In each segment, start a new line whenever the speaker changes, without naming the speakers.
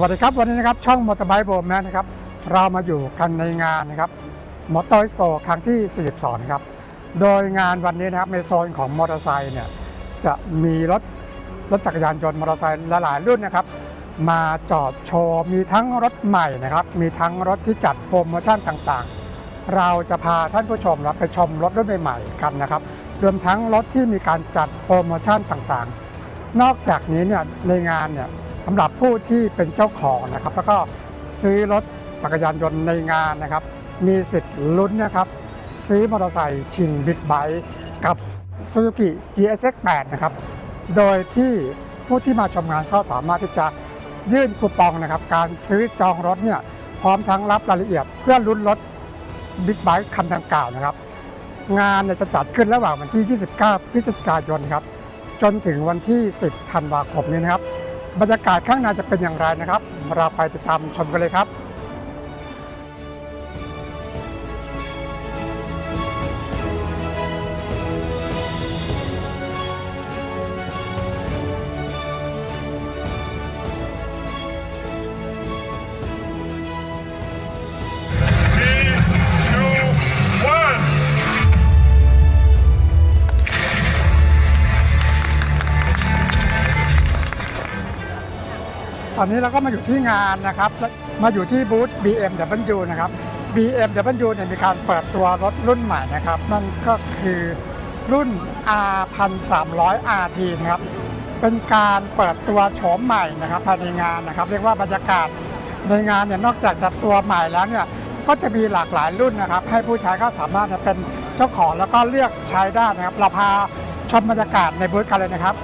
สวัสดีครับวันนี้นะครับช่องมอเตอร์ไบค์โบมแมนนะครับเรามาอยู่กันในงานนะครับมอเตอร์ e โ p ครั้งที่ 42นะครับโดยงานวันนี้นะครับในโซนของมอเตอร์ไซค์เนี่ยจะมีรถรถจักรยานยนต์มอเตอร์ไซค์หลายรุ่นนะครับ มาจอดโชว์มีทั้งรถใหม่นะครับ มีทั้งรถที่จัดโปรโมชั่นต่างๆ เราจะพาท่านผู้ชมรับไปชมรถรุ่นใหม่ๆกันนะครับรวมทั้งรถที่มีการจัดโปรโมชั่นต่างๆ นอกจากนี้เนี่ยในงานเนี่ย สำหรับผู้ที่เป็นเจ้าของนะครับ แล้วก็ซื้อรถจักรยานยนต์ในงานนะครับ มีสิทธิ์ลุ้นนะครับ ซื้อมอเตอร์ไซค์ชิงบิ๊กไบค์กับ Suzuki GSX 8 นะครับ โดยที่ผู้ที่มาชมงานก็สามารถที่จะยื่นคูปองนะครับ การซื้อจองรถเนี่ยพร้อมทั้งรับรายละเอียดเพื่อลุ้นรถบิ๊กไบค์คันดังกล่าวนะครับ งานนจะจัดขึ้นระหว่างวันที่ 29 พฤศจิกายนครับจนถึงวันที่ 10 ธันวาคมนี้นะครับ บรรยากาศข้างในจะเป็นอย่างไรนะครับ เราไปติดตามชมกันเลยครับ ตอนนี้เราก็มาอยู่ที่งานนะครับและมาอยู่ที่บูธ BMW นะครับ BMW เนี่ยมีการเปิดตัวรถรุ่นใหม่นะครับนั่นก็คือรุ่น R 1 3 0 0 RT นะครับ เป็นการเปิดตัวโฉมใหม่นะครับภายในงานนะครับ เรียกว่าบรรยากาศในงานเนี่ยนอกจากจะตัวใหม่แล้วเนี่ยก็จะมีหลากหลายรุ่นนะครับ ให้ผู้ใช้ก็สามารถจะเป็นเจ้าของแล้วก็เลือกใช้ได้นะครับ เราพาชมบรรยากาศในบูธกันเลยนะครับ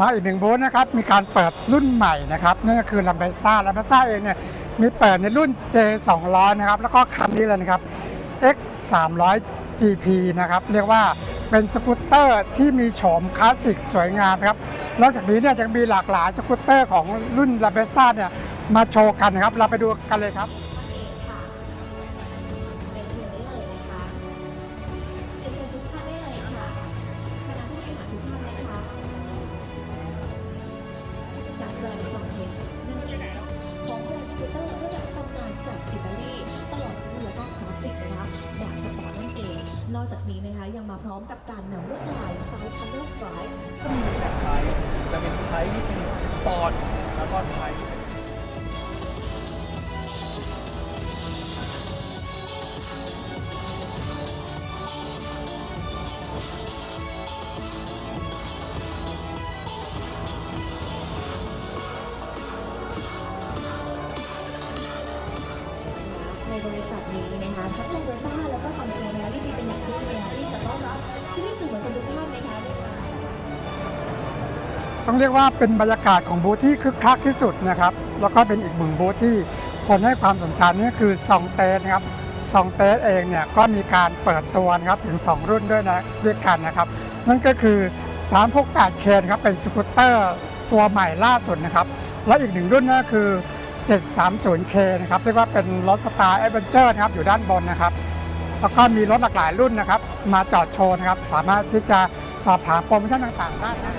มา
อีกหนึ่งบูธนะครับ มีการเปิดรุ่นใหม่นะครับนั่นก็คือ l a m b e s t a l a m b e s t a เองเนี่ยมีเปิดในรุ่น J 2 0 0นะครับ แล้วก็คันนี้เลยนะครับ X 3 0 0 GP นะครับ เรียกว่าเป็นสกูตเตอร์ที่มีโฉมคลาสสิกสวยงามครับ นอกจากนี้เนี่ยยังมีหลากหลายสกูตเตอร์ของรุ่น l a m b e s t a เนี่ยมาโชว์กันนะครับ เราไปดูกันเลยครับ
องนอกจากนี้นะคะยังมาพร้อมกับการนำลวดลายไซส์พันเนอร์สไตร์
ก็มีแบบไทยจะเป็นไทยที่เป็นปอด
ในบริษัทนี้นะคะทั้งโลโบต้าแล้วก็ฟังก์ชันงานที่ดีเป็นอย่างยิ่งเลยค่ะที่จะต้อนรับที่นี่สื่อมวลชนทุกท่านนะคะได้มา
ต้องเรียกว่าเป็นบรรยากาศของบูธที่คึกคักที่สุดนะครับ แล้วก็เป็นอีกหนึ่งบูธที่คนให้ความสนใจนี่คือซองเตสนะครับซองเตสเองเนี่ยก็มีการเปิดตัวนะครับถึง 2 รุ่นด้วยนะด้วยกันนะครับ นั่นก็คือ 368K นะครับเป็นสกูตเตอร์ตัวใหม่ล่าสุดนะครับ และอีกหนึ่งรุ่นก็คือ 730K นะครับเรียกว่าเป็นรถสไตล์แอดเวนเจอร์นะครับอยู่ด้านบนนะครับ แล้วก็มีรถหลากหลายรุ่นนะครับ มาจอดโชว์นะครับ สามารถที่จะสอบถามโปรโมชั่นต่างๆได้นะ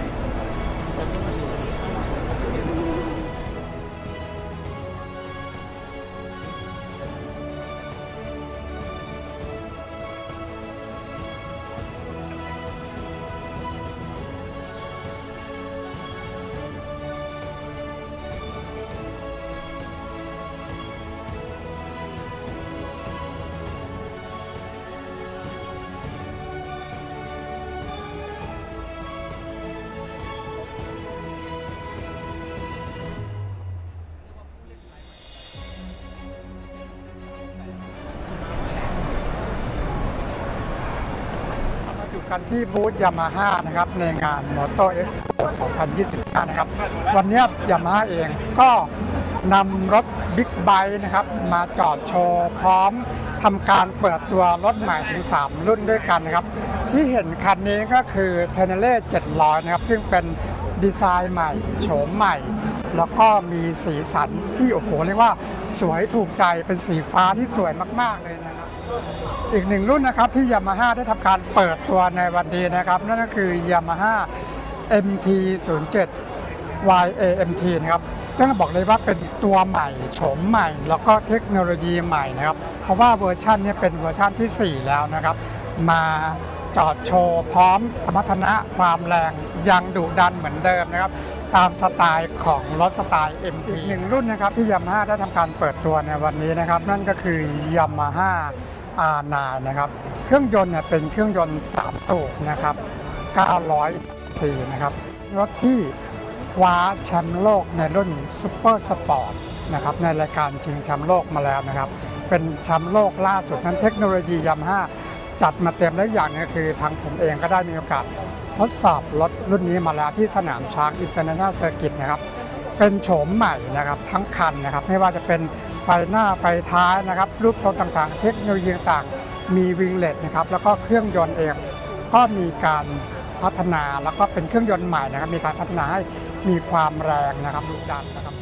กันที่บูธยามาฮ่านะครับในงาน Moto Expo 2025 นะครับ วันนี้ยามาฮ่าเองก็นำรถบิ๊กไบค์นะครับ มาจอดโชว์พร้อมทำการเปิดตัวรถใหม่ถึง 3 รุ่นด้วยกันนะครับ ที่เห็นคันนี้ก็คือ t e n e r e 700 นะครับ ซึ่งเป็นดีไซน์ใหม่โฉมใหม่ แล้วก็มีสีสัน ที่โอ้โหเรียกว่าสวยถูกใจเป็นสีฟ้าที่สวยมากๆเลยนะครับ อีกหนึ่งรุ่นนะครับที่ยามาฮ่าได้ทำการเปิดตัวในวันนี้นะครับ นั่นก็คือ Yamaha MT 0 7 YAMT นะครับต้องบอกเลยว่าเป็นตัวใหม่โฉมใหม่ แล้วก็เทคโนโลยีใหม่นะครับ เพราะว่าเวอร์ชันนี้เป็นเวอร์ชันที่ 4 แล้วนะครับ มาจอดโชว์พร้อมสมรรถนะความแรงยังดุดันเหมือนเดิมนะครับ ตามสไตล์ของรถสไตล์ MT อีกหนึ่งรุ่นนะครับที่ยามาฮ่าได้ทำการเปิดตัวในวันนี้นะครับ นั่นก็คือ Yamaha R9 นะครับ เครื่องยนต์เนี่ยเป็นเครื่องยนต์3สูบนะครับ900ซีนะครับรถที่คว้าแชมป์โลกในรุ่นซูเปอร์สปอร์ตนะครับในรายการชิงแชมป์โลกมาแล้วนะครับ เป็นแชมป์โลกล่าสุดนั้นเทคโนโลยียามาฮ่าจัดมาเต็มแล้วอย่างนึงคือทางผมเองก็ได้มีโอกาส ทดสอบรถรุ่นนี้มาแล้วที่สนามชาร์กอินเตอร์เนชั่นแนลเซอร์กิตนะครับเป็นโฉมใหม่นะครับทั้งคันนะครับไม่ว่าจะเป็นไฟหน้าไฟท้ายนะครับรูปทรงต่างๆ เทคโนโลยีต่างมีวิงเลตนะครับแล้วก็เครื่องยนต์เองก็มีการพัฒนาแล้วก็เป็นเครื่องยนต์ใหม่นะครับมีการพัฒนาให้มีความแรงนะครับดุดันนะครับ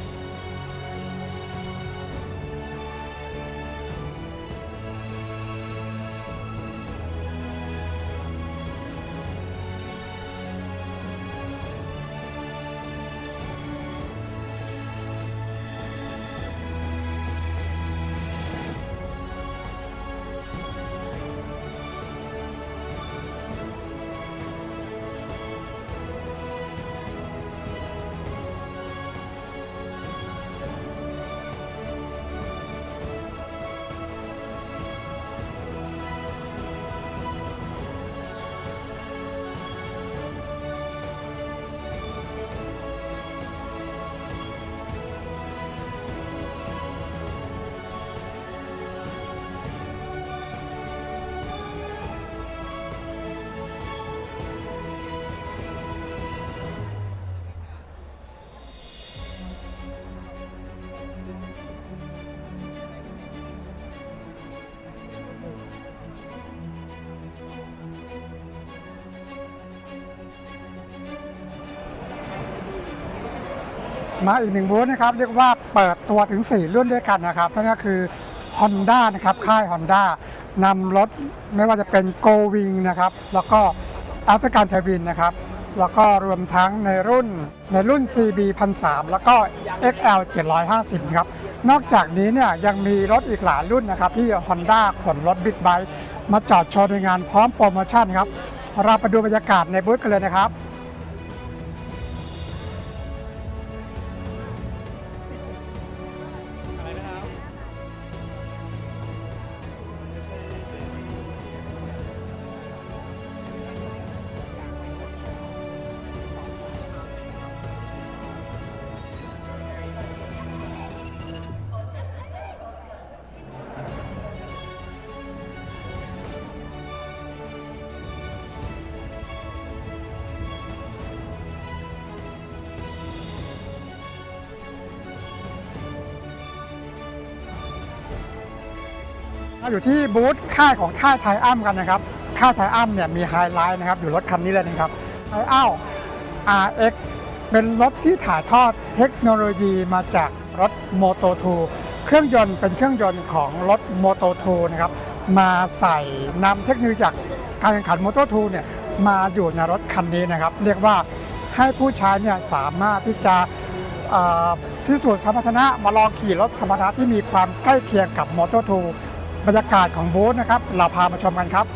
มาอีกหนึ่งบูธนะครับ เรียกว่าเปิดตัวถึง 4 รุ่นด้วยกันนะครับนั่นก็คือ Honda นะครับค่าย Honda นำรถไม่ว่าจะเป็น Go Wing นะครับ แล้วก็ African t w i n นะครับแล้วก็รวมทั้งในรุ่นในรุ่น CB 1003แล้วก็ XL 750 ครับ นอกจากนี้เนี่ยยังมีรถอีกหลายรุ่นนะครับ ที่ Honda ขนรถบิ๊กไบค์มาจอดโชว์ในงานพร้อมโปรโมชั่นครับ เราไปดูบรรยากาศในบูธกันเลยนะครับ เราอยู่ที่บูธค่ายของค่ายไทยอ้ำกันนะครับ ค่ายไทยอ้ำเนี่ยมีไฮไลท์นะครับ อยู่รถคันนี้เลยนะครับไทยอ้า RX เป็นรถที่ถ่ายทอดเทคโนโลยีมาจากรถ Moto 2เครื่องยนต์เป็นเครื่องยนต์ของรถ Moto 2นะครับมาใส่นำเทคโนโลยีจากการแข่งขัน Moto 2เนี่ยมาอยู่ในรถคันนี้นะครับ เรียกว่าให้ผู้ใช้เนี่ยสามารถที่จะเอ่อพิสูจน์สมรรถนะมาลองขี่รถสมรรถนะที่มีความใกล้เคียงกับ Moto 2 บรรยากาศของบูธนะครับ เราพามาชมกันครับ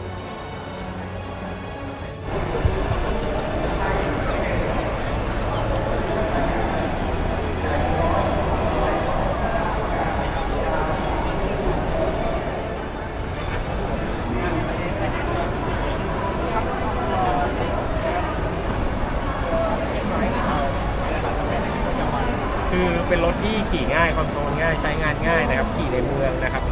คือเป็นรถที่ขี่ง่ายคอนโทรลง่ายใช้งานง่ายนะครับ ขี่ในเมืองนะครับ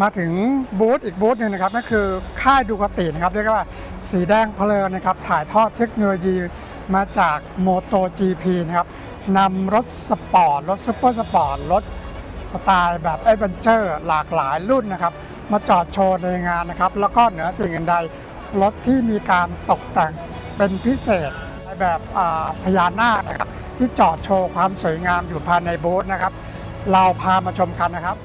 มาถึงบูธอีกบูธหนึ่งนะครับนั่นคือค่ายดูกตินะครับเรียกว่าสีแดงเพลินนะครับถ่ายทอดเทคโนโลยีมาจาก Moto GP นะครับนำรถสปอร์ต รถซุปเปอร์สปอร์ต รถสไตล์แบบแอดเวนเจอร์หลากหลายรุ่นนะครับมาจอดโชว์ในงานนะครับ แล้วก็เหนือสิ่งอื่นใด รถที่มีการตกแต่งเป็นพิเศษในแบบพญานาคนะครับที่จอดโชว์ความสวยงามอยู่ภายในบูธนะครับ เราพามาชมกันนะครับ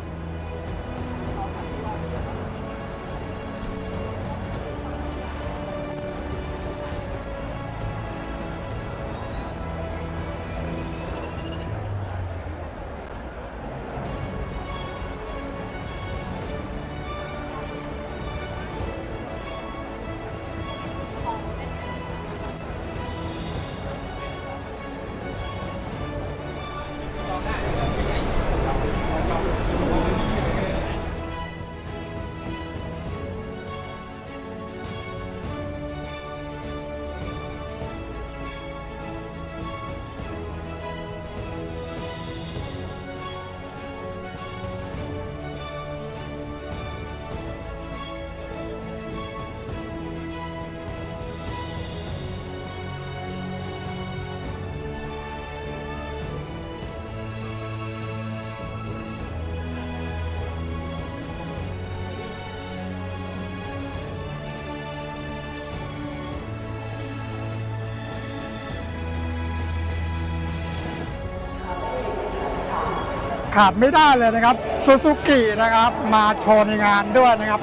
ขาดไม่ได้เลยนะครับซูซูกินะครับมาโชว์ในงานด้วยนะครับ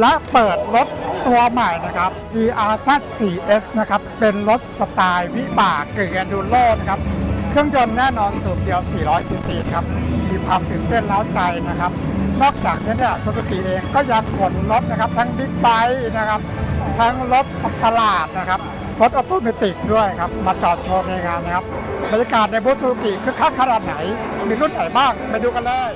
และเปิดรถตัวใหม่นะครับ ERZ 4S นะครับ เป็นรถสไตล์วิบากเกึ่งแอนดูโรนะครับ เครื่องยนต์แน่นอนสูบเดียว 400ซีซีครับ มีความตื่นเต้นเล้าใจนะครับ นอกจากนี้เนี่ยซูซูกิเองก็ยังขนรถนะครับ ทั้งบิ๊กไบค์นะครับ ทั้งรถตลาดนะครับ รถออโตเมติกด้วยครับ มาจอดโชว์ในงานนะครับ บรรยากาศในบูธซูซูกิคือคักขนาดไหนมีรุ่นไหนบ้างไปดูกันเลย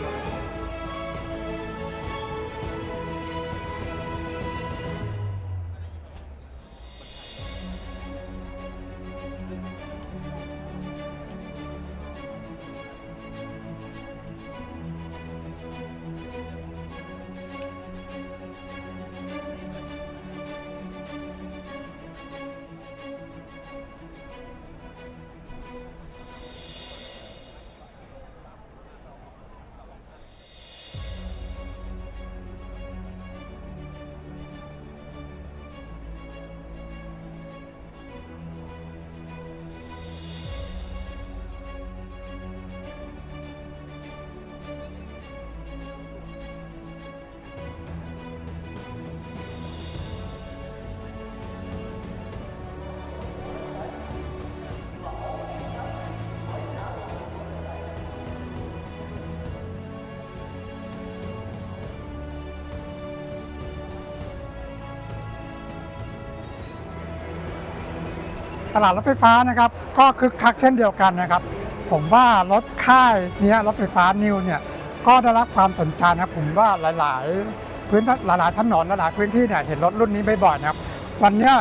ลาดรถไฟฟ้านะครับก็คึกคักเช่นเดียวกันนะครับ ผมว่ารถค่ายเนี้ยรถไฟฟ้านิวเนี่ยก็ได้รับความสนใจนะผมว่าหลาย ๆ พื้นหลายๆถนนหลายๆพื้นที่เนี่ยเห็นรถรุ่นนี้บ่อยๆนะครับ วันเนี้ย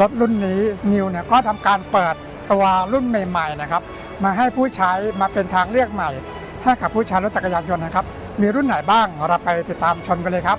รถรุ่นนี้นิวเนี่ยก็ทำการเปิดตัวรุ่นใหม่ ๆ นะครับ มาให้ผู้ใช้มาเป็นทางเลือกใหม่ ให้กับผู้ใช้รถจักรยานยนต์นะครับ มีรุ่นไหนบ้างเราไปติดตามชมกันเลยครับ